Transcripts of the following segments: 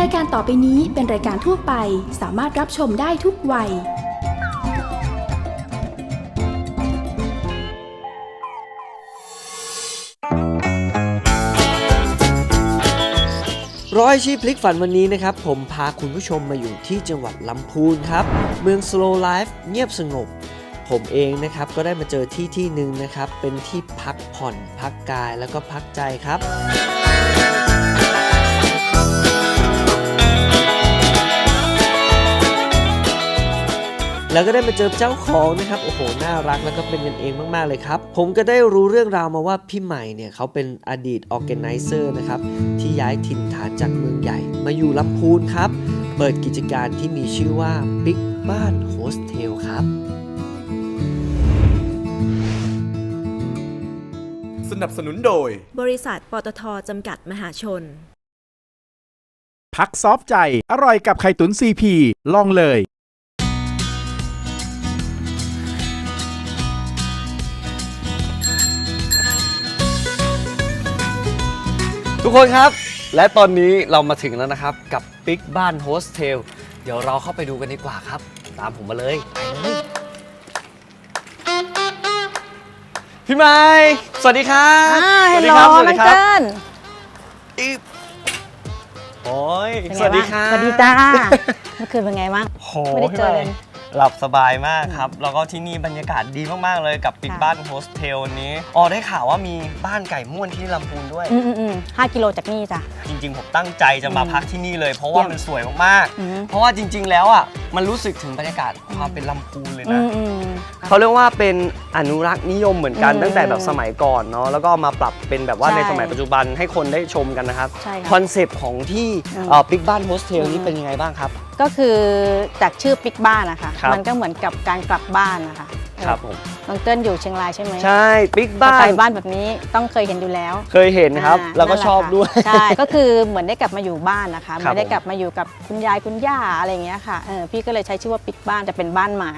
รายการต่อไปนี้เป็นรายการทั่วไปสามารถรับชมได้ทุกวัย ร้อยชีพพลิกฝันวันนี้นะครับ ผมพาคุณผู้ชมมาอยู่ที่จังหวัดลำพูนครับ เมือง slow life เงียบสงบ ผมเองนะครับก็ได้มาเจอที่ที่หนึ่งนะครับ เป็นที่พักผ่อนพักกายแล้วก็พักใจครับ แล้วก็ได้มาเจอเจ้าของนะครับโอ้โหน่ารักแล้วก็เป็นกันเองมาก ๆ เลยครับ ผมก็ได้รู้เรื่องราวมาว่าพี่ใหม่เนี่ยเขาเป็นอดีตออแกไนเซอร์นะครับที่ย้ายถิ่นฐานจากเมืองใหญ่ มาอยู่ลำพูนครับ เปิดกิจการที่มีชื่อว่า Big บ้านโฮสเทลครับ สนับสนุนโดย บริษัทปตทจำกัดมหาชน พักซอฟต์ใจ อร่อยกับไข่ตุ๋นซีพีลองเลย ทุกคนครับ และตอนนี้เรามาถึงแล้วนะครับ กับ Big บ้านโฮสเทล เดี๋ยวเราเข้าไปดูกันดีกว่าครับ ตามผมมาเลยไปเลยพี่ไม้สวัสดีครับอ่าสเฮวัลสโหลดีครับสวัสมัดีนครับเกินอีบโอ้ยเป็นสไงวัสดีบ้างครับ สวัสดีจ้า เมื่อคืนเป็นไงบ้าง โหไม่ได้เจอพี่เลยใหม่หลับสบายมากครับ แล้วก็ที่นี่บรรยากาศดีมากๆเลยกับปิดค่ะบ้านโฮสเทลนี้อ๋อได้ข่าวว่ามีบ้านไก่ม่วนที่ลำพูนด้วย อืมอืมอืมห้ากิโลจากนี่จ้ะ จริงๆ ผมตั้งใจจะมาอืมพักที่นี่เลย เพราะว่าเยี่ยมมันสวยมากอืม ๆ เพราะว่าจริง ๆ แล้วอะมันรู้สึกถึงบรรยากาศความเป็นลำพูนเลยอืนะ มอืม เขาเรียกว่าเป็นอนุรักษ์นิยมเหมือนกันอืมตั้งแต่แบบสมัยก่อนเนาะแล้วก็เอามาปรับเป็นแบบว่าใช่ในสมัยปัจจุบันให้คนได้ชมกันนะครับใช่ค่ะคอนเซปต์ของที่อืม ปิกบ้านโฮสเทลอืมนี่เป็นยังไงบ้างครับ ก็คือจากชื่อปิกบ้านนะคะ ครับ มันก็เหมือนกับการกลับบ้านนะคะ ครับผม น้องเติ้ลอยู่เชียงรายใช่ไหมใช่ปิกสบ้าไตนล์บ้านแบบนี้ต้องเคยเห็นอยู่แล้วเคยเห็นครับ อ่าแล้วก็นั่นหะชอบด้วย ใช่ ก็คือเหมือนได้กลับมาอยู่บ้านนะคะครับไม่ได้กลับมาอยู่กับคุณยายคุณย่าอะไรอย่างเงี้ยค่ะเออพี่ก็เลยใช้ชื่อว่าปิกบ้านจะเป็นบ้านไม้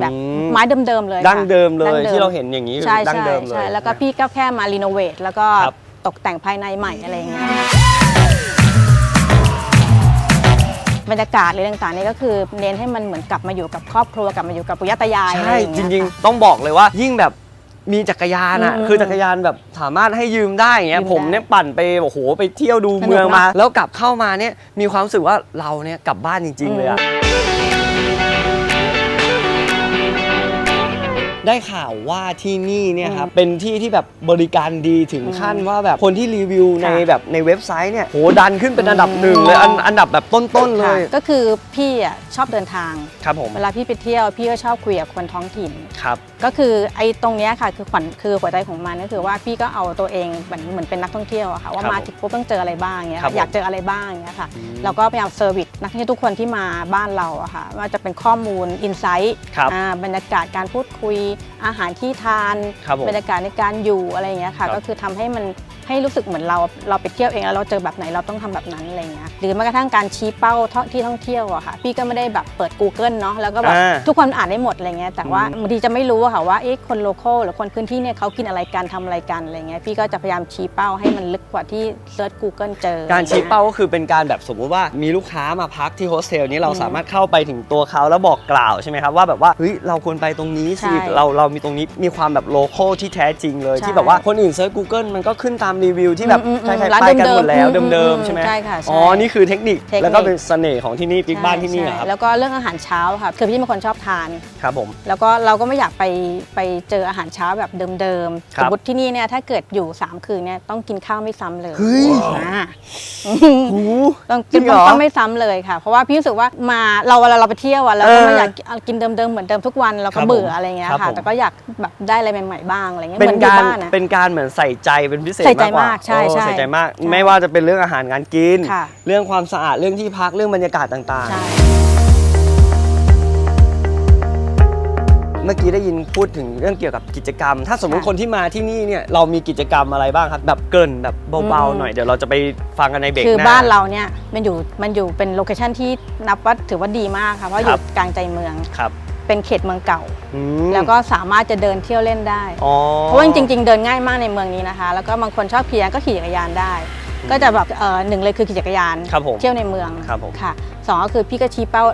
แบบอืมไม้เดิมๆเลยค่ะดั้งเดิมเลดั้ยงดิมที่เราเห็นอย่างนี้คือใช่ดั้งใช่เดิมเลย ใช่แล้วก็พี่ก็แค่มารีโนเวทแล้วก็ครับ ตกแต่งภายในใหม่อะไรอย่างเงี้ย บรรยากาศหรือต่างๆนี่ก็คือเน้นให้มันเหมือนกลับมาอยู่กับครอบครัวกลับมาอยู่กับปุยตายายอะไรใช่อย่างจเงี้ย ริงค่ะๆต้องบอกเลยว่ายิ่งแบบมีจักรยานอะอืมคือจักรยานแบบสามารถให้ยืมได้อย่างเงี้ยยืมได้ผมเนี่ยปั่นไปโอ้โหไปเที่ยวดูสนุกเมืองมาเนอะแล้วกลับเข้ามาเนี่ยมีความรู้สึกว่าเราเนี่ยกลับบ้านจริง ๆ เลยอะ ได้ข่าวว่าที่นี่เนี่ยครับเป็นที่ที่แบบบริการดีถึงขั้นว่าแบบคนที่รีวิวในค่ะแบบในเว็บไซต์เนี่ยโหดันขึ้นเป็นอันดับหนึ่งเลยอันอันดับแบบต้นๆเลค่ะยก็คือพี่อะชอบเดินทางครับผมเวลาพี่ไปเที่ยวพี่ก็ชอบคุยกับคนท้องถิ่นครับก็คือไอ้ตรงเนี้ยค่ะคือขวัญคือหัวใจของมันก็คือว่าพี่ก็เอาตัวเองเหมือนเหมือนเป็นนักท่องเที่ยวอะค่ะว่าครับมาถึงปุ๊บต้องเจออะไรบ้างเงี้ยครับค่ะอยากผมเจออะไรบ้างเงี้ยค่ะอืมเราก็พยายามเซอร์วิสนักท่องเที่ยวทุกคนที่มาบ้านเราอะค่ะว่าจะเป็นข้อมูลอินไซต์ครับบรรยากาศการพูดคุยอาหารที่ทานครับผม บรรยากาศในการอยู่อะไรเงี้ยค่ะครับก็คือทำให้มันให้รู้สึกเหมือนเราเราไปเที่ยวเองแล้วเราเจอแบบไหนเราต้องทำแบบนั้นอะไรเงี้ยหรือแม้กระทั่งการชี้เป้าที่ท่องเที่ยวอะค่ะพี่ก็ไม่ได้แบบเปิด Google เนาะแล้วก็แบบอ่าทุกคนอ่านได้หมดอะไรเงี้ยแต่ว่าอืมบางทีจะไม่รู้อะค่ะว่าเอ๊ะคนโลเคอลหรือคนพื้นที่เนี่ยเขากินอะไรกันทำอะไรกันอะไรเงี้ยพี่ก็จะพยายามชี้เป้าให้มันลึกกว่าที่เซิร์ช Google เจอ การชี้เป้าก็คือเป็นการแบบสมมุติว่ามีลูกค้ามาพักที่โฮสเทลนี้เราอืมสามารถเข้าไปถึงตัวเขาแล้วบอกกล่าวใช่ไหมครับว่าแบบว่าเฮ้ยเราควรไปตรงนี้สิใช่เราเรามีตรงนี้มีความแบบโลโก้ที่แท้จริงเลยใช่ที่แบบว่าคนอื่นเซิร์ช Google มันก็ขึ้นตามรีวิวที่แบบอืมอืมใครอืมๆร้านไปกันหมดแล้วเดิมๆเดิมอืมๆใช่ไหมใช่ค่ะใช่อ๋อนี่คือเทคนิคเทคนิค แล้วก็เป็นเสน่ห์ของที่นี่ปิ๊กบ้านที่นี่เหรอครับใช่แล้วก็เรื่องอาหารเช้าค่ะคือพี่เป็นคนชอบทาน ครับผม แล้วก็เราก็ไม่อยากไปไปเจออาหารเช้าแบบเดิมๆครัสบมมติที่นี่เนี่ยถ้าเกิดอยู่ 3 คืนเนี่ยต้องกินข้าวไม่ซ้ำเลยเฮ้ย อ่าหูต้องจริกินงเหรอ ต้องไม่ซ้ำเลยค่ะ เพราะว่าพี่รู้สึกว่ามาเราเวลาเราไปเที่ยวอะเราก็เออไม่อยากกินเดิมๆเหมือนเดิมทุกวันเราครัก็บเบื่อผมอะไรเงี้ยครับค่ะ ผม แต่ก็อยากแบบได้อะไรใหม่ๆบ้างอะไรเงี้ยเป็เหมืนอนอยู่การบ้านอะ เป็นการเหมือนใส่ใจเป็นพิเศษใส่ใจมากกว่ามากใช่โอ้ใช่ใส่ใจมากใช่ไม่ว่าจะเป็นเรื่องอาหารการกิน ค่ะ เรื่องความสะอาดเรื่องที่พักเรื่องบรรยากาศต่างๆใช่เมื่อกี้ได้ยินพูดถึงเรื่องเกี่ยวกับกิจกรรม ถ้าสมมติค่ะ คนที่มาที่นี่เนี่ยเรามีกิจกรรมอะไรบ้างครับ แบบเกรินแบบเบาอืมๆหน่อยเดี๋ยวเราจะไปฟังกันในเบรกหคือน้า บ้านเราเนี่ยมันอยู่มันอยู่เป็นโลเคชันที่นับว่าถือว่าดีมากค่ะเพราะอครัยู่บ กลางใจเมือง ครับ เป็นเขตเมืองเก่า อืม แล้วก็สามารถจะเดินเที่ยวเล่นได้ อ๋อ เพราะว่าจริงๆ เดินง่ายมากในเมืองนี้นะคะ แล้วก็บางคนชอบขี่ก็ขี่จักรยานได้ ก็จะแบบเอ่อหนึ่งเลยคือขี่จักรยาน ครับผมเที่ยวในเมืองครับผมค่ะสองก็คือพี่ก็ชี้เป้า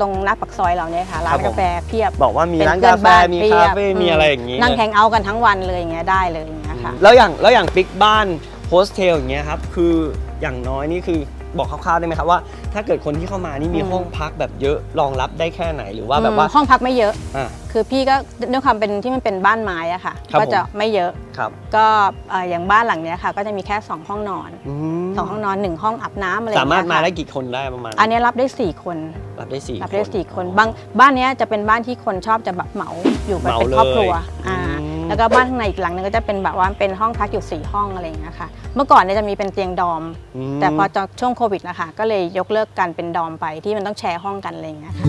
ตรงหน้าปักซอยเราเนี่ยค่ะร้าครันบผม กาแฟเพียบบอกว่ามีเป็นร้านเพื่กาอนแฟบ้านมีเพียบคาเฟ่มีอะไรอย่างนี้นั่งเลยแฮงเอาท์กันทั้งวันเลยอย่างเงี้ยได้เลยอย่างเงี้ยค่ะ แล้วอย่างแล้วอย่างปิกบ้านโฮสเทลอย่างเงี้ยครับคืออย่างน้อยนี่คือบอกคร่าวๆได้ไหมครับว่า ถ้าเกิดคนที่เข้ามานี่มีอืม ห้องพักแบบเยอะรองรับได้แค่ไหนหรือว่าแบบว่าอืมห้องพักไม่เยอะ อ่าคือพี่ก็ด้วยความเป็นที่มันเป็นบ้านไม้อะค่ะ ครับ ก็จะผมไม่เยอะครับก็เอ่ออย่างบ้านหลังเนี้ยค่ะ ก็จะมีแค่ 2 ห้องนอนอืม2ห้องนอน1ห้องอาบน้ำอะไรอย่สางมารถเงี้ยมาค่ะได้กี่คนได้ประมาณอันเนี้ยรับได้ 4 คน รับได้สี่รับได้4คนบางบ้านเนี้ยจะเป็นบ้านที่คนชอบจะแบบเหมาอยู่กันเหมาเป็นครอบครัวเลยอ่าอืม แล้วก็บ้านข้างในอีกหลังนึงก็จะเป็นแบบว่าเป็นห้องพักอยู่ 4 ห้องอะไรอย่างเงี้ยค่ะ เมื่อก่อนเนี่ยจะมีเป็นเตียงดอมมแต่พอจากช่วงโควิดนะคะก็เลยยกเลิกการเป็นดอมไปที่มันต้องแชร์ห้องกันอะไรอย่างเงี้ยค่ะ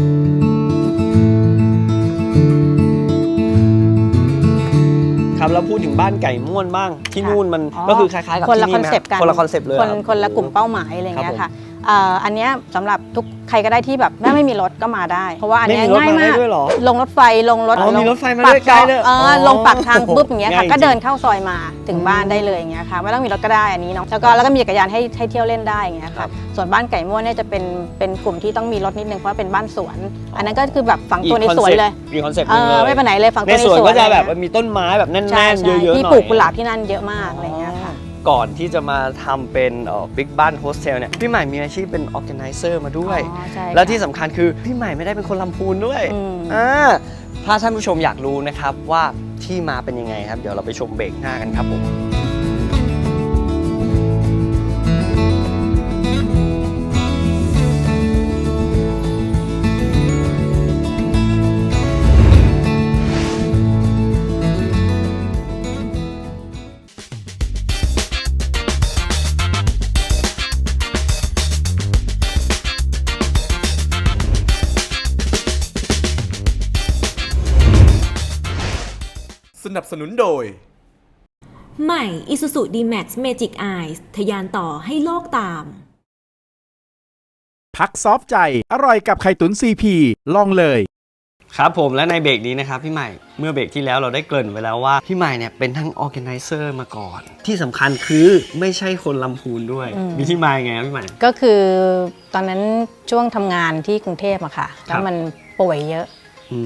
ครับแล้วพูดถึงบ้านไก่ม่วนบ้างที่ค่ะนู่นมันอ๋อก็คือคล้ายๆกับคนละที่คอนไหมเซปต์กันคนละคอนเซปต์เลยคนรับ คนละกลุ่มเป้าหมายอะไรอย่างเงี้ครับผมยค่ะเอ่อ อันเนี้ยสำหรับทุกใครก็ได้ที่แบบไม่ไม่มีรถก็มาได้ เพราะว่าอันเนี้ยไม่มีรถง่ายมาได้มากด้วยเหรอลงรถไฟลงรถอ๋อลงมีรถไฟมาปด้วยไกลเลยเอออ๋อลงปากทางปุ๊บอย่างเงี้ยค่ะง่ายก็จริงเดินเข้าซอยมาถึงบ้านได้เลยอย่างเงี้ยค่ะไม่ต้องมีรถก็ได้อันนี้เนาะแล้วก็แล้วก็มีจักรยานให้ให้เที่ยวเล่นได้อย่างเงี้ยครัค่ะบส่วนบ้านไก่ม่วนเนี่ยจะเป็นเป็นกลุ่มที่ต้องมีรถนิดนึงเพราะว่าเป็นบ้านสวน อันนั้นก็คือแบบฝังตัวในสวนเลยอีกคอนเซปต์หเอนึงเลอยไม่ไปไหนเลยฝังในตัวในสสวนวนก็จะแบบอไรเงี้ยมีต้นไม้แบบแน่นใช่ๆใช่เยอะๆหน่อยที่ปลูกกุหลาบที่นั่นเยอะมากอะไรเงี้ยค่ะ ก่อนที่จะมาทำเป็นบิ๊กบ้านโฮสเทลเนี่ยพี่ใหม่มีอาชีพเป็นออ g a แก z นเซอร์มาด้วย อ๋อใช่แล้วที่ค่ะสำคัญคือพี่ใหม่ไม่ได้เป็นคนลำพูนด้วยอืม อ่าถ้าท่านผู้ชมอยากรู้นะครับว่าที่มาเป็นยังไงครับ เดี๋ยวเราไปชมเบรกหน้ากันครับผม สนับสนุนโดย ใหม่ Isuzu D-Max Magic Eyes ทะยานต่อให้โลกตาม พักซอฟต์ใจ อร่อยกับไข่ตุ๋นซีพีลองเลย ครับผมและในเบรกนี้นะครับพี่ใหม่เมื่อเบรกที่แล้วเราได้เกริ่นไว้แล้วว่า พี่ใหม่เนี่ยเป็นทั้งออ g a แก z นเซอร์มาก่อน ที่สำคัญคือไม่ใช่คนลำพูนด้วย อืม มีที่มายังไงครับพี่ใหม่ ก็คือตอนนั้นช่วงทำงานที่กรุงเทพอะค่ะครัแล้บวมันป่วยเยอะ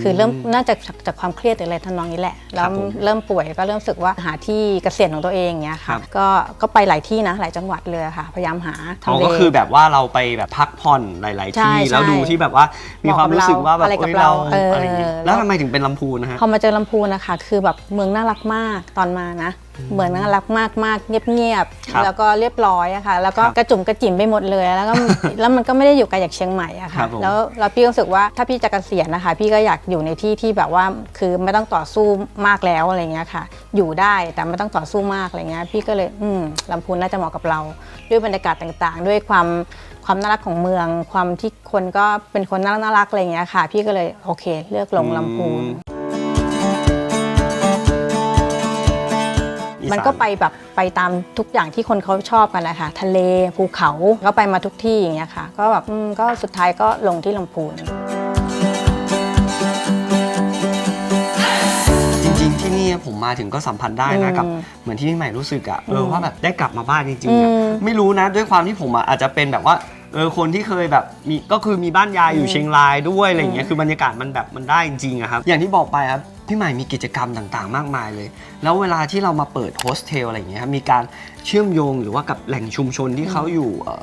คือเริ่มน่าจะจากจากความเครียดหรืออะไรทำนองนี้แหละแล้วผมเริ่มป่วยก็เริ่มรู้สึกว่าหาที่เกษียณของตัวเองเงี้ยครัค่ะบก็ก็ไปหลายที่นะหลายจังหวัดเลยค่ะ พยายามหาอ๋อทำเลก็คือแบบว่าเราไปแบบพักผ่อนหลายๆใช่ที่ใช่แล้วดูที่แบบว่ามีความรู้สึกว่าแบบอะไรกับอ้ยเราเออออะไรอย่างเงี้ยแล้วทำไมถึงเป็นลำพูนนะฮะพอมาเจอลำพูนนะคะคือแบบเมืองน่ารักมากตอนมานะเมืองน่ารักมากมากเงียบเงียบๆครับแล้วก็เรียบร้อยอะค่ะ แล้วก็ครับกระจุ่มกระจิ๋มไปหมดเลยแล้วก็ แล้วมันก็ไม่ได้อยู่ไกลจากเชียงใหม่อะครัค่ะบผม แล้วแล้วพี่รู้สึกว่าถ้าพี่จะเกษียณนะคะ พี่ก็อยากอยู่ในที่ที่แบบว่าคือไม่ต้องต่อสู้มากแล้วอะไรเงี้ยค่ะ อยู่ได้แต่ไม่ต้องต่อสู้มากอะไรเงี้ยพี่ก็เลยอืมลำพูนน่าจะเหมาะกับเรา ด้วยบรรยากาศต่างๆ ด้วยความความน่ารักของเมือง ความที่คนก็เป็นคนน่ารักน่ารักอะไรเงี้ยค่ะ พี่ก็เลยโอเค เลือกลงลำพูนอีส มันก็ไปแบบไปตามทุกอย่างที่คนเขาชอบกันนะคะทะเลภูเขาก็ไปมาทุกที่อย่างเงี้ยค่ะ ก็แบบอืมก็สุดท้ายก็ลงที่ลำพูน จริงๆที่นี่ผมมาถึงก็สัมผัสได้นะอืมกับเหมือนที่พี่ใหม่รู้สึกอะเอออืมว่าแบบได้กลับมาบ้านจริงอืๆอะมไม่รู้นะด้วยความที่ผมอะอาจจะเป็นแบบว่าเออคนที่เคยแบบมีก็คือมีบ้านยายอยู่อืมเชียงรายด้วยอะไรอย่างเงี้ยอืมคือบรรยากาศมันแบบมันได้จริงๆอะครับอย่างที่บอกไปครับ พี่ใหม่มีกิจกรรมต่างๆ มากมายเลย แล้วเวลาที่เรามาเปิดโฮสเทลอะไรอย่างเงี้ยครับมีการเชื่อมโยงหรือว่ากับแหล่งชุมชนที่เขาอยู่เอ่อ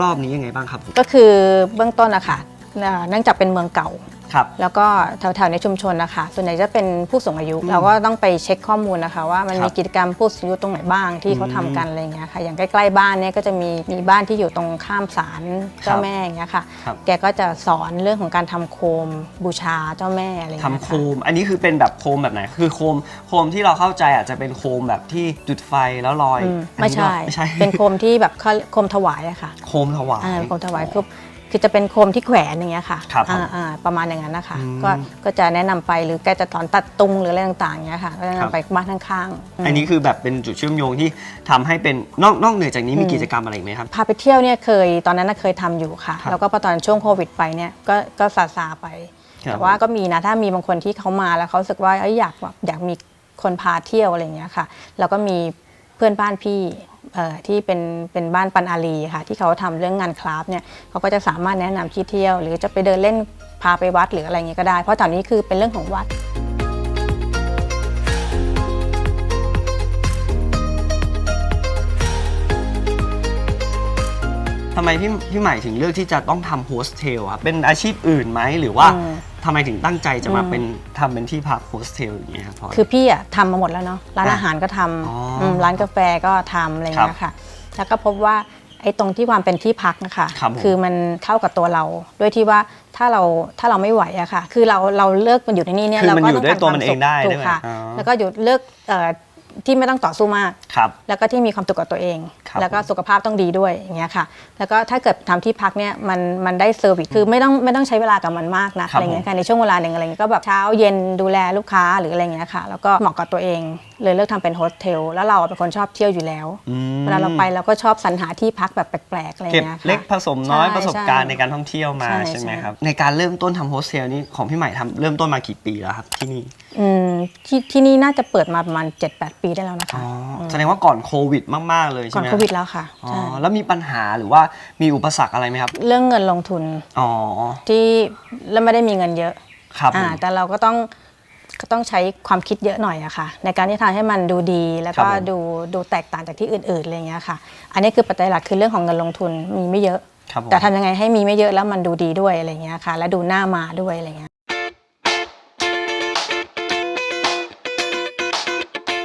รอบๆนี้ยังไงบ้างครับผม ก็คือเบื้องต้นนะคะเอ่อเนื่องจากเป็นเมืองเก่า ครับ แล้วก็แถวๆในชุมชนนะคะ ส่วนใหญ่จะเป็นผู้สูงอายุ เราก็ต้องไปเช็คข้อมูลนะคะ ว่ามันครับมีกิจกรรมผู้สูงอายุตรงไหนบ้างที่เขาทำกันอะไรอย่างเงี้ยค่ะ อย่างใกล้ๆบ้านเนี่ยก็จะมีมีบ้านที่อยู่ตรงข้ามศาลเจ้าแม่อย่างเงี้ยค่ะ ครับ แกก็จะสอนเรื่องของการทำโคมบูชาเจ้าแม่อะไรอย่างทำเงี้ยโคค่ะมอันนี้คือเป็นแบบโคมแบบไหน คือโคม โคมที่เราเข้าใจอาจจะเป็นโคมแบบที่จุดไฟแล้วลอยอืมอันไม่นี้ใช่ ไม่ใช่ เป็นโคมที่แบบเขาโคมถวายอะค่ะโคมถวาย อ่าโคมถวายคือ คือจะเป็นโคมที่แขวนอย่างเงี้ยค่ะครับผมอ่าอ่าประมาณอย่างนั้นนะคะอืม ก็ก็จะแนะนำไปหรือแกจะถอนตัดตุงหรืออะไรต่างๆอย่างเงี้ยค่ะก็จะครับนำไปบ้านข้างๆม อันนี้คือแบบเป็นจุดเชื่อมโยงที่ทำให้เป็นนอกนอกเหนือจากนี้มีอืมกิจกรรมอะไรอีกไหมครับ พาไปเที่ยวเนี่ยเคยตอนนั้นน่ะเคยทำอยู่ค่ะ ครับแล้วก็พอตอนช่วงโควิดไปเนี่ยก็ก็ซาซาๆไป ครับแต่ว่าก็มีนะถ้ามีบางคนที่เขามาแล้วเขารู้สึกว่าเอ้ยอยากแบบอยากมีคนพาเที่ยวอะไรอย่างเงี้ยค่ะ แล้วก็มีเพื่อนบ้านพี่เอ่อ ที่เป็นเป็นบ้านปันอาลีค่ะที่เขาทำเรื่องงานคราฟเนี่ยเขาก็จะสามารถแนะนำที่เที่ยว หรือจะไปเดินเล่นพาไปวัดหรืออะไรเงี้ยก็ได้ เพราะแถวนี้คือเป็นเรื่องของวัด ทำไมพี่พี่ใหม่ถึงเลือกที่จะต้องทำโฮสเทลครับเป็นอาชีพอื่นไหมหรือว่าอืม ทำไมถึงตั้งใจจะมาอืมเป็นทำเป็นที่พักโฮสเทลอย่างเงี้ยครับพลอย คือพี่อะทำมาหมดแล้วเนาะร้านอะอาหารก็ทอ๋อำอืมร้านกาแฟก็ทำอะไรครัเงี้บยค่ะ แล้วก็พบว่าไอ้ตรงที่ความเป็นที่พักนะคะครับผม อมันเข้ากับตัวเราด้วยที่ว่าถ้าเราถ้าเราไม่ไหวอะค่ะ คือเราเราเลิกมันอยู่ในนี่เนี่ยคือเรามันก็อยู่ต้องด้วยการตัวความมันเอสุงขได้ถูด้กวยค่ะ อ๋อ แล้วก็หยุดเลิกเอ่อ ที่ไม่ต้องต่อสู้มาก ครับ แล้วก็ที่มีความสุขกับตัวเอง ครับแล้วก็สุขภาพต้องดีด้วยอย่างเงี้ยค่ะ แล้วก็ถ้าเกิดทำที่พักเนี่ยมันมันได้เซอร์วิสคือไม่ต้องไม่ต้องใช้เวลากับมันมากนะครับอะไรเงี้ยค่ะในช่วงเวลาหนึ่งอะไรเงี้ยก็แบบเช้าเย็นดูแลลูกค้าหรืออะไรเงี้ยค่ะแล้วก็เหมาะกับตัวเอง เลยเลือกทำเป็นโฮสเทลแล้วเราเป็นคนชอบเที่ยวอยู่แล้วอืม เวลาเราไปเราก็ชอบสรรหาที่พักแบบแปลกๆอะไรเก็บเงี้ยค่ะ เล็กผสมน้อยใช่ประสบการณ์ใช่ในการท่องเที่ยวมาใช่ใช่ไหมใช่ ครับ ในการเริ่มต้นทำโฮสเทลนี่ของพี่ใหม่ทำเริ่มต้นมากี่ปีแล้วครับที่นี่ อืมที่ที่นี่น่าจะเปิดมาประมาณ 7-8 ปีได้แล้วนะคะอ๋อแสดงว่าก่อนโควิดมาก ๆ เลยใช่ก่อนไหมโควิดแล้วค่ะอ๋อใช่แล้วมีปัญหาหรือว่ามีอุปสรรคอะไรไหมครับ เรื่องเงินลงทุนอ๋อที่แล้วไม่ได้มีเงินเยอะครับผอ่ามแต่เราก็ต้องก็ต้องใช้ความคิดเยอะหน่อยอะค่ะ ในการที่ทำให้มันดูดีแล้วก็ครับผม ดูดูแตกต่างจากที่อื่นๆอะไรเงี้ยค่ะ อันนี้คือปัจจัยหลักคือเรื่องของเงินลงทุนมีไม่เยอะ ครับผม แต่ทำยังไงให้มีไม่เยอะแล้วมันดูดีด้วยอะไรเงี้ยค่ะ และดูหน้ามาด้วยอะไรเงี้ย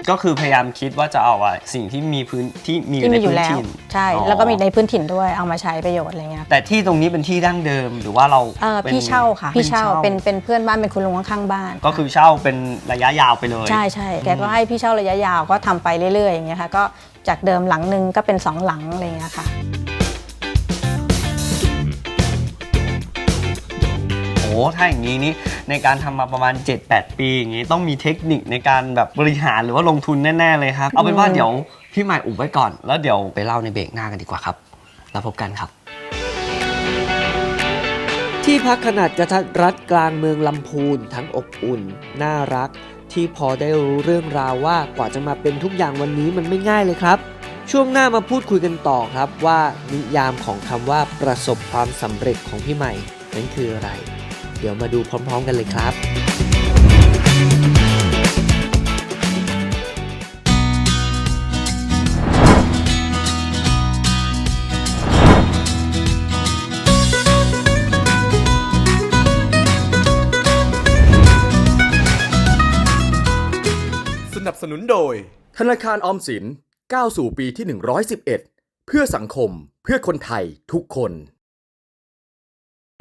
ก็คือพยายามคิดว่าจะเอาอะสิ่งที่มีพื้นที่มีอที่ยู่ในมีอยู่พื้นแล้วถิ่นใช่ อ๋อแล้วก็มีในพื้นถิ่นด้วยเอามาใช้ประโยชน์อะไรเงี้ยแต่ที่ตรงนี้เป็นที่ดั้งเดิมหรือว่าเราเอ่อป็นพี่เช่าค่ะพี่เช่าเป็นเป็นเพื่อนบ้านเป็นคุณลุงข้างๆบ้านก็คือเช่าเป็นระยะยาวไปเลย ใช่ใช่แกก็ให้พี่เช่าระยะยาวก็ทำไปเรื่อยๆอย่างเงี้ยค่ะก็จากเดิมหลังหนึ่งก็เป็นสองหลังอะไรเงี้ยค่ะ ถ้าอย่างนี้นี่ในการทำมาประมาณ 7-8 ปีอย่างนี้ต้องมีเทคนิคในการแบบบริหารหรือว่าลงทุนแน่ ๆ เลยครับ เอาเป็นว่าอืมเดี๋ยวพี่ใหม่อุบไว้ก่อน แล้วเดี๋ยวไปเล่าในเบรกหน้ากันดีกว่าครับ แล้วพบกันครับ ที่พักขนาดกระทัดรัดกลางเมืองลำพูนทั้งอบอุ่น น่ารัก ที่พอได้รู้เรื่องราวว่ากว่าจะมาเป็นทุกอย่างวันนี้มันไม่ง่ายเลยครับ ช่วงหน้ามาพูดคุยกันต่อครับว่านิยามของคำว่าประสบความสำเร็จของพี่ใหม่นั้นคืออะไร เดี๋ยวมาดูพร้อมๆกันเลยครับ สนับสนุนโดย ธนาคารออมสินก้าวสู่ปีที่ 111 เพื่อสังคมเพื่อคนไทยทุกคน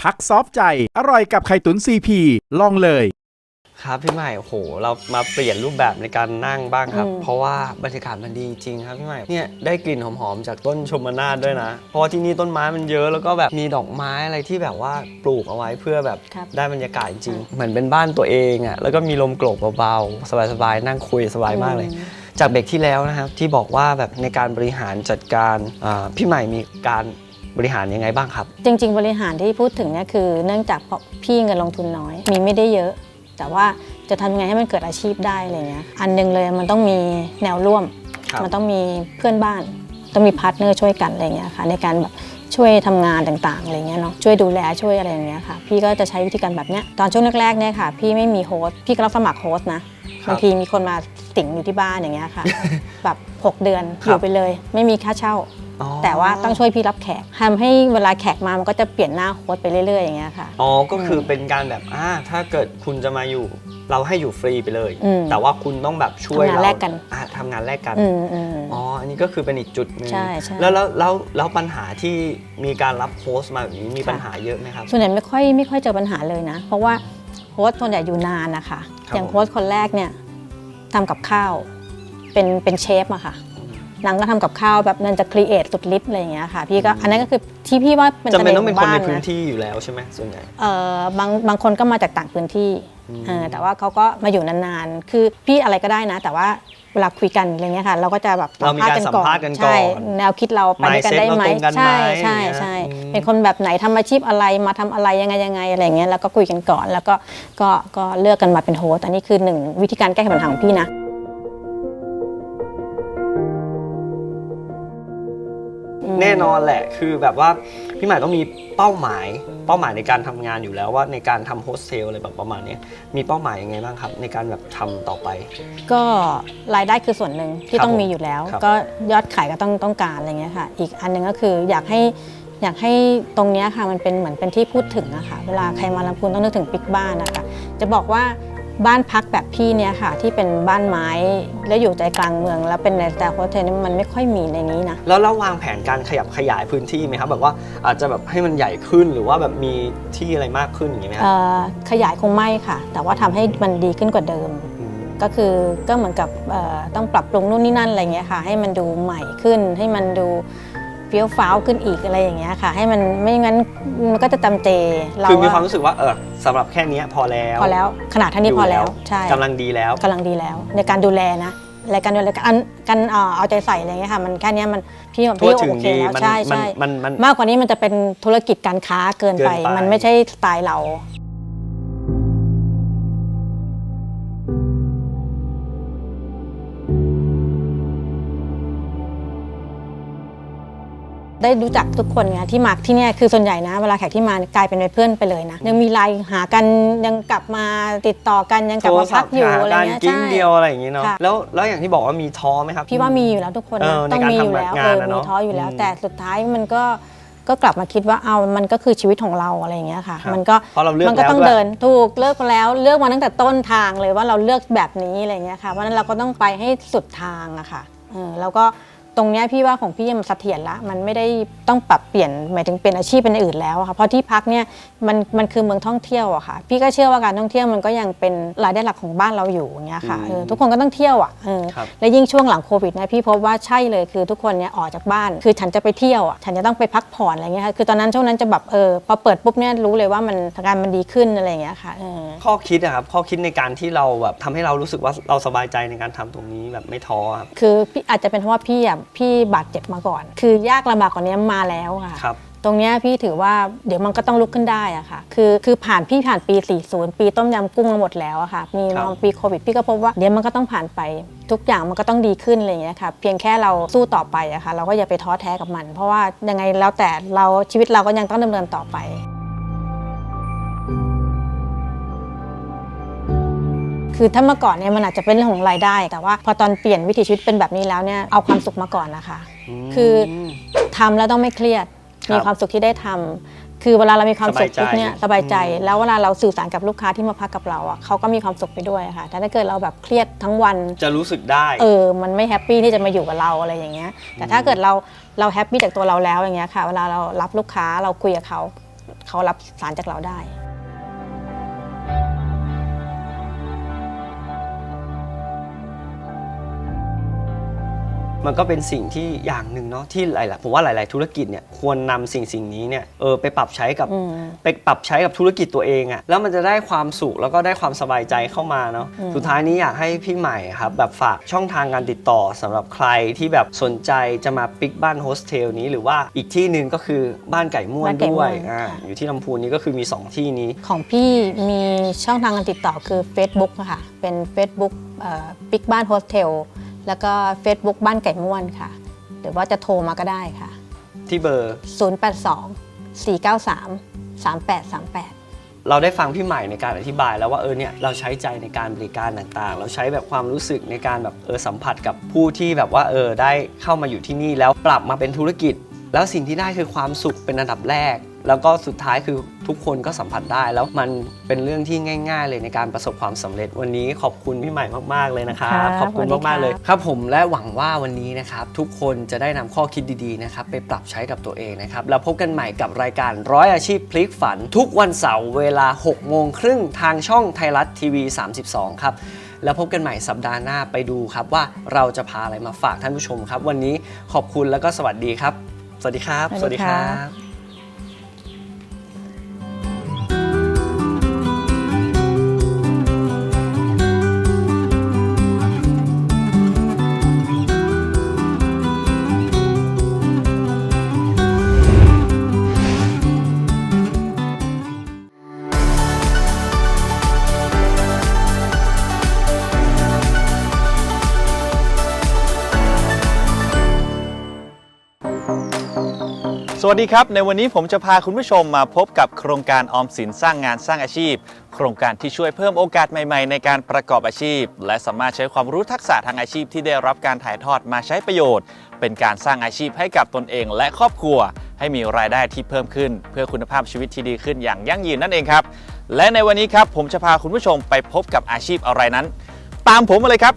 พักซอฟต์ใจ อร่อยกับไข่ตุ๋นซีพีลองเลย ครับพี่ใหม่โอ้โห เรามาเปลี่ยนรูปแบบในการนั่งบ้างครับ อืม เพราะว่าบรรยากาศมันดีจริงครับพี่ใหม่เนี่ยได้กลิ่นหอมๆจากต้นชมนาทด้วยนะ เพราะว่าที่นี่ต้นไม้มันเยอะแล้วก็แบบมีดอกไม้อะไรที่แบบว่าปลูกเอาไว้เพื่อแบบครับ ได้บรรยากาศจริงๆเหมือนเป็นบ้านตัวเองอะแล้วก็มีลมโกรกเบาๆสบายๆนั่งคุยสบายมากเลย จากเบรกที่แล้วนะครับที่บอกว่าแบบในการบริหารจัดการอ่าพี่ใหม่มีการ บริหารยังไงบ้างครับ จริง ๆ บริหารที่พูดถึงเนี่ยคือเนื่องจากเพราะพี่เงินลงทุนน้อย มีไม่ได้เยอะ แต่ว่าจะทำยังไงให้มันเกิดอาชีพได้อะไรเงี้ยอันหนึงเลยมันต้องมีแนวร่วม ครับ มันต้องมีเพื่อนบ้าน ต้องมีพาร์ทเนอร์ช่วยกันอะไรเงี้ยค่ะ ในการแบบช่วยทำงานต่างๆอะไรเงี้ยเนาะช่วยดูแลช่วยอะไรอย่างเงี้ยค่ะ พี่ก็จะใช้วิธีการแบบเนี้ยตอนช่วงแรกๆเนี่ยค่ะ พี่ไม่มีโฮสต์พี่ก็รับสมัครโฮสต์นะครับบางทีมีคนมาสิงอยู่ที่บ้านอย่างเงี้ยค่ะ แบบหกเดือนคอรับ ยู่ไปเลย ไม่มีค่าเช่าอ๋อ แต่ว่าต้องช่วยพี่รับแขกทำให้เวลาแขกมามันก็จะเปลี่ยนหน้าโค้ดไปเรื่อยๆอย่างเงี้ยค่ะ อ๋อ ก็คือเป็นการแบบอ่าถ้าเกิดคุณจะมาอยู่ เราให้อยู่ฟรีไปเลย อืมแต่ว่าคุณต้องแบบช่วยทำงานเราแลกกัน อ่าทำงานแลกกัน อืมอืม อ๋อ อันนี้ก็คือเป็นอีกจุดหนึ่งใช่ใช่ แล้วแล้วแล้วแล้วปัญหาที่มีการรับโค้ชมาแบบนี้มีค่ะปัญหาเยอะไหมครับ ส่วนใหญ่ไม่ค่อยไม่ค่อยเจอปัญหาเลยนะ เพราะว่าโค้ดส่วนใหญ่อยู่นานนะคะ ครับอย่างโค้ดคนแรกเนี่ยทำกับข้าวเป็นเป็นเชฟอะค่ะ นางก็ทำกับข้าวแบบนันจะครีเอทสุดฤทธิ์อะไรอย่างเงี้ยค่ะพี่ก็อันนั้นก็คือที่พี่ว่าเป็นจำเป็นสต้องเป็นคนในขพื้นบ้ะที่อยู่แล้วใช่ไหมส่วนใหญ่เอ่อบางบางคนก็มาจากต่างพื้นที่เออแต่ว่าเขาก็มาอยู่นานๆ คือพี่อะไรก็ได้นะ แต่ว่าเวลาคุยกันอะไรเงี้ยค่ะ เราก็จะแบบเรามีการสัมภาษณ์กันก่อนใช่แนวคิดเราไปด้วยกัน Mindset ได้ไหมเราตรงกันไหมใช่ใช่อย่างเงี้ยใช่อืมเป็นคนแบบไหนทำอาชีพอะไรมาทำอะไรยังไงยังไงอะไรเงี้ยแล้วก็คุยกันก่อน แล้วก็ก็ก็เลือกกันมาเป็นโฮสต์อันนี้คือหนึ่งวิธีการแก้ไขปัญหาของพี่นะ แน่นอนแหละ คือแบบว่าพี่ใหม่ต้องมีเป้าหมายเป้าหมายในการทำงานอยู่แล้วว่าในการทำโฮสเทลอะไรแบบประมาณเนี้ยมีเป้าหมายยังไงบ้างครับ ในการแบบทำต่อไป ก็รายได้คือส่วนหนึ่งที่ครับต้องผมมีอยู่แล้วครับก็ยอดขายก็ต้องต้องการอะไรเงี้ยค่ะ อีกอันหนึงก็คืออยากให้อยากให้ตรงเนี้ยค่ะมันเป็นเหมือนเป็นที่พูดถึงอะค่ะเวลาใครมาลำพูนต้องนึกถึงปิกบ้านนะคะจะบอกว่า บ้านพักแบบพี่เนี่ยค่ะ ที่เป็นบ้านไม้และอยู่ใจกลางเมือง แล้วเป็นในสไตล์โฮสเทลนี่มันไม่ค่อยมีในนี้นะแล้วเราวางแผนการขยับขยายพื้นที่ไหมครับแบบว่าอาจจะแบบให้มันใหญ่ขึ้นหรือว่าแบบมีที่อะไรมากขึ้นอย่างนี้ไหมครับเอ่อขยายคงไม่ค่ะ แต่ว่าทำให้มันดีขึ้นกว่าเดิมมก็คือก็เหมือนกับเอ่อต้องปรับปรุงนู่นนี่นั่นอะไรเงี้ยค่ะ ให้มันดูใหม่ขึ้นให้มันดู เฟี้ยวฟ้าวขึ้นอีกอะไรอย่างเงี้ยค่ะ ให้มันไม่งั้นมันก็จะจำเจเราคือมีความอะรู้สึกว่าเออสำหรับแค่เนี้ยพอแล้วพอแล้วขนาดเท่านี้พอแล้วใช่กำลังดีแล้วกำลังดีแล้ว ในการดูแลนะรายการดูแลการการเอ่อเอาใจใส่อะไรเงี้ยค่ะ มันแค่เนี้ยมันพี่ทั่วพี่ถึงโอเคดีแล้วมันใช่มันใช่มันมัน มากกว่านี้มันจะเป็นธุรกิจการค้าเกินไป เกินไป มันไม่ใช่สไตล์เรา ได้รู้จักทุกคนไงที่มาที่เนี่ยคือส่วนใหญ่นะ เวลาแขกที่มากลายเป็นเพื่อนไปเลยนะ ยังมีไลน์หากันยังกลับมาติดต่อกันยังกลับมาพักอยู่อะไรการเงี้ยกิ้งใช่เดียวอะไรอย่างนี้เนาะค่ะแล้วแล้วอย่างที่บอกว่ามีท้อไหมครับพี่ว่ามีอยู่แล้วทุกคนเอนะอในต้องการมีอยู่แล้วทำงานเอออะเนมีอะท้ออยู่แล้วอืมแต่สุดท้ายมันก็ก็กลับมาคิดว่าเอามันก็คือชีวิตของเราอะไรอย่างเงี้ยค่ะครับมันก็เพราะเราเลือกมัก็ต้องแล้วด้วยเดินถูกเลือกมาแล้วเลือกมาตั้งแต่ต้นทางเลยว่าเราเลือกแบบนี้อะไรเงี้ยค่ะเพราะฉะนั้นเราก็ต้องไปให้สุดทางอะค่ะเออแล้วก็ ตรงเนี้ยพี่ว่าของพี่มันเสถียรละมันไม่ได้ต้องปรับเปลี่ยนหมายถึงเป็นอาชีพเป็นอย่างอื่นแล้วอะค่ะเพราะที่พักเนี่ยมันมันคือเมืองท่องเที่ยวอะค่ะ พี่ก็เชื่อว่าการท่องเที่ยวมันก็ยังเป็นรายได้หลักของบ้านเราอยู่อย่างเงี้ยค่ะเออทุกคนก็ต้องเที่ยวอะเออครับ และยิ่งช่วงหลังโควิดนะพี่พบว่าใช่เลยคือทุกคนเนี่ยออกจากบ้าน คือฉันจะไปเที่ยวอะฉันจะต้องไปพักผ่อนอะไรเงี้ยค่ะคือตอนนั้นช่วงนั้นจะแบบเออพอเปิดปุ๊บเนี่ยรู้เลยว่ามันอาการมันดีขึ้นอะไรอย่างเงี้ยค่ะเออ ข้อคิดอะครับข้อคิดในการที่เราแบบทำให้เรารู้สึกว่าเราสบายใจในการทำตรงนี้แบบไม่ท้อครับ คือพี่อาจจะเป็นเพราะว่าพี่อะพี่บาดเจ็บมาก่อน คือยากลำบากกว่านี้มาแล้วค่ะ ครับตรงเนี้ยพี่ถือว่าเดี๋ยวมันก็ต้องลุกขึ้นได้อะค่ะ คือคือผ่านพี่ผ่านปี 40 ปีต้มยำกุ้งมาหมดแล้วอะค่ะ มีครับมาปีโควิดพี่ก็พบว่าเดี๋ยวมันก็ต้องผ่านไป ทุกอย่างมันก็ต้องดีขึ้นอะไรอย่างเงี้ยค่ะ เพียงแค่เราสู้ต่อไปอะค่ะ เราก็อย่าไปท้อแท้กับมัน เพราะว่ายังไงแล้วแต่เราชีวิตเราก็ยังต้องดำเนินต่อไป คือถ้าเมื่อก่อนเนี่ยมันอาจจะเป็นเรื่องของรายได้ แต่ว่าพอตอนเปลี่ยนวิถีชีวิตเป็นแบบนี้แล้วเนี่ยเอาความสุขมาก่อนนะคะ คือทำแล้วต้องไม่เครียด ครับมีความสุขที่ได้ทำคือเวลาเรามีความสุขสบายใจ ปุ๊บเนี่ยสบายใจอืมแล้วเวลาเราสื่อสารกับลูกค้าที่มาพักกับเราอะเขาก็มีความสุขไปด้วยค่ะ แต่ถ้าเกิดเราแบบเครียดทั้งวัน จะรู้สึกได้ เออ มันไม่แฮปปี้ที่จะมาอยู่กับเราอะไรอย่างเงี้ย แต่ถ้าเกิดเราเราแฮปปี้จากตัวเราแล้วอย่างเงี้ยค่ะ เวลาเรารับลูกค้าเราคุยกับเขา เขารับสารจากเราได้ มันก็เป็นสิ่งที่อย่างหนึ่งเนาะที่หลายๆผมว่าหลาย ๆ ธุรกิจเนี่ยควรนำสิ่งสิ่งนี้เนี่ยเออไปปรับใช้กับอืม ไปปรับใช้กับธุรกิจตัวเองอะแล้วมันจะได้ความสุขแล้วก็ได้ความสบายใจเข้ามาเนาะสุดท้ายนี้อยากให้พี่ใหม่ครับแบบฝากช่องทางการติดต่อสำหรับใครที่แบบสนใจจะมาปิกบ้านโฮสเทลนี้หรือว่าอีกที่หนึ่งก็คือบ้านไก่ม่วนบ้านไก่ด้ม่ววยนอ่าค่ะ อยู่ที่ลำพูนนี้ก็คือมี2ที่นี้ ของพี่มีช่องทางการติดต่อคือ Facebook อะค่ะ เป็น Facebook ปิกบ้านโฮสเทล แล้วก็ Facebook บ้านไก่ม่วนค่ะ หรือว่าจะโทรมาก็ได้ค่ะ ที่เบอร์ 082 493 3838 เราได้ฟังพี่ใหม่ในการอธิบายแล้วว่าเออเนี่ยเราใช้ใจในการบริการต่างๆ เราใช้แบบความรู้สึกในการแบบเออสัมผัสกับผู้ที่แบบว่าเออได้เข้ามาอยู่ที่นี่แล้วปรับมาเป็นธุรกิจ แล้วสิ่งที่ได้คือความสุขเป็นอันดับแรก แล้วก็สุดท้ายคือทุกคนก็สัมผัสได้ แล้วมันเป็นเรื่องที่ง่าย ๆ เลยในการประสบความสำเร็จวันนี้ขอบคุณพี่ใหม่มากๆเลยนะครับครับขอบคุณสวัสดีมากๆเลยครับครับผมและหวังว่าวันนี้นะครับทุกคนจะได้นำข้อคิดดีๆนะครับไปปรับใช้กับตัวเองนะครับแล้วพบกันใหม่กับรายการร้อยอาชีพพลิกฝัน ทุกวันเสาร์เวลา6โมงครึ่งทางช่องไทยรัฐทีวี 32 ครับแล้วพบกันใหม่สัปดาห์หน้าไปดูครับว่าเราจะพาอะไรมาฝากท่านผู้ชมครับ วันนี้ขอบคุณแล้วก็สวัสดีครับ สวัสดีครับ สวัสดีครับ สวัสดีครับ ในวันนี้ผมจะพาคุณผู้ชมมาพบกับโครงการออมสินสร้างงานสร้างอาชีพ โครงการที่ช่วยเพิ่มโอกาสใหม่ๆ ในการประกอบอาชีพ และสามารถใช้ความรู้ทักษะทางอาชีพที่ได้รับการถ่ายทอดมาใช้ประโยชน์ เป็นการสร้างอาชีพให้กับตนเองและครอบครัว ให้มีรายได้ที่เพิ่มขึ้น เพื่อคุณภาพชีวิตที่ดีขึ้นอย่างยั่งยืนนั่นเองครับ และในวันนี้ครับผมจะพาคุณผู้ชมไปพบกับอาชีพอะไรนั้น ตามผมมาเลยครับ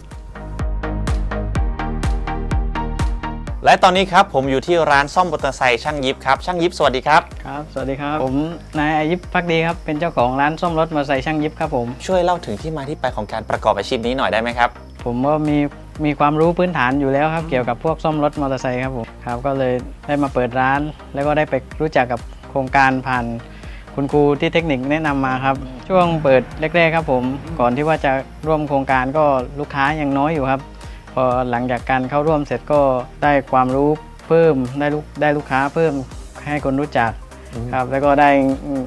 และตอนนี้ครับผมอยู่ที่ร้านซ่อมมอเตอร์ไซค์ช่างยิบครับช่างยิบสวัสดีครับครับ สวัสดีครับ ผมนายอายิบพักดีครับ เป็นเจ้าของร้านซ่อมรถมอเตอร์ไซค์ช่างยิบครับผม ช่วยเล่าถึงที่มาที่ไปของการประกอบอาชีพนี้หน่อยได้ไหมครับ ผมก็มีมีความรู้พื้นฐานอยู่แล้วครับ เกี่ยวกับพวกซ่อมรถมอเตอร์ไซค์ครับผมครับ ก็เลยได้มาเปิดร้าน แล้วก็ได้ไปรู้จักกับโครงการผ่าน คุณครูที่เทคนิคแนะนำมาครับ ช่วงเปิดแรกๆครับผม ก่อนที่ว่าจะร่วมโครงการก็ลูกค้ายังน้อยอยู่ครับพ อหลังจากการเข้าร่วมเสร็จก็ได้ความรู้เพิ่มได้ลูกได้ลูกค้าเพิ่มให้คนรู้จักครับ แล้วก็ได้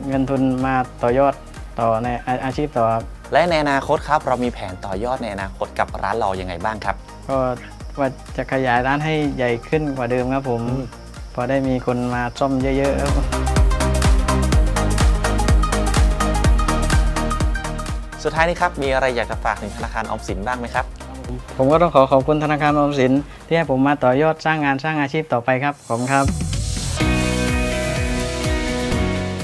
เงินทุนมาต่อยอดต่อในอาอาชีพต่อครับและในอนาคตครับเรามีแผนต่อยอดในอนาคตกับร้านเรายังไงบ้างครับ ก็ว่าจะขยายร้านให้ใหญ่ขึ้นกว่าเดิมครับผม พอได้มีคนมาซ่อมเยอะๆครับสุดท้ายนี้ครับมีอะไรอยากจะฝากถึงธนาคารออมสินบ้างไหมครับ ผมก็ต้องขอขอบคุณธนาคารออมสิน ที่ให้ผมมาต่อยอดสร้างงานสร้างอาชีพต่อไปครับ ขอบคุณครับ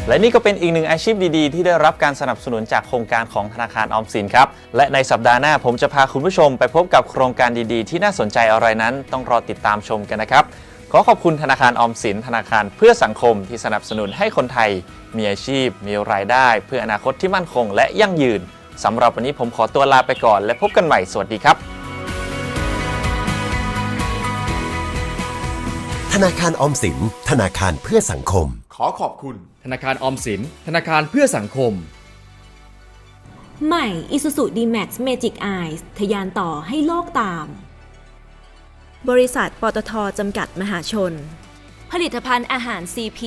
และนี่ก็เป็นอีกหนึ่งอาชีพดีๆ ที่ได้รับการสนับสนุนจากโครงการของธนาคารออมสินครับ และในสัปดาห์หน้าผมจะพาคุณผู้ชมไปพบกับโครงการดีๆ ที่น่าสนใจอะไรนั้น ต้องรอติดตามชมกันนะครับ ขอขอบคุณธนาคารออมสิน ธนาคารเพื่อสังคมที่สนับสนุนให้คนไทย มีอาชีพ มีรายได้ เพื่ออนาคตที่มั่นคง และยั่งยืน สำหรับวันนี้ผมขอตัวลาไปก่อน และพบกันใหม่ สวัสดีครับ ธนาคารออมสิน ธนาคารเพื่อสังคม ขอขอบคุณ ธนาคารออมสิน ธนาคารเพื่อสังคม ใหม่ Isuzu D-Max Magic Eyes ทะยานต่อให้โลกตาม บริษัทปตทจำกัดมหาชน ผลิตภัณฑ์อาหาร CP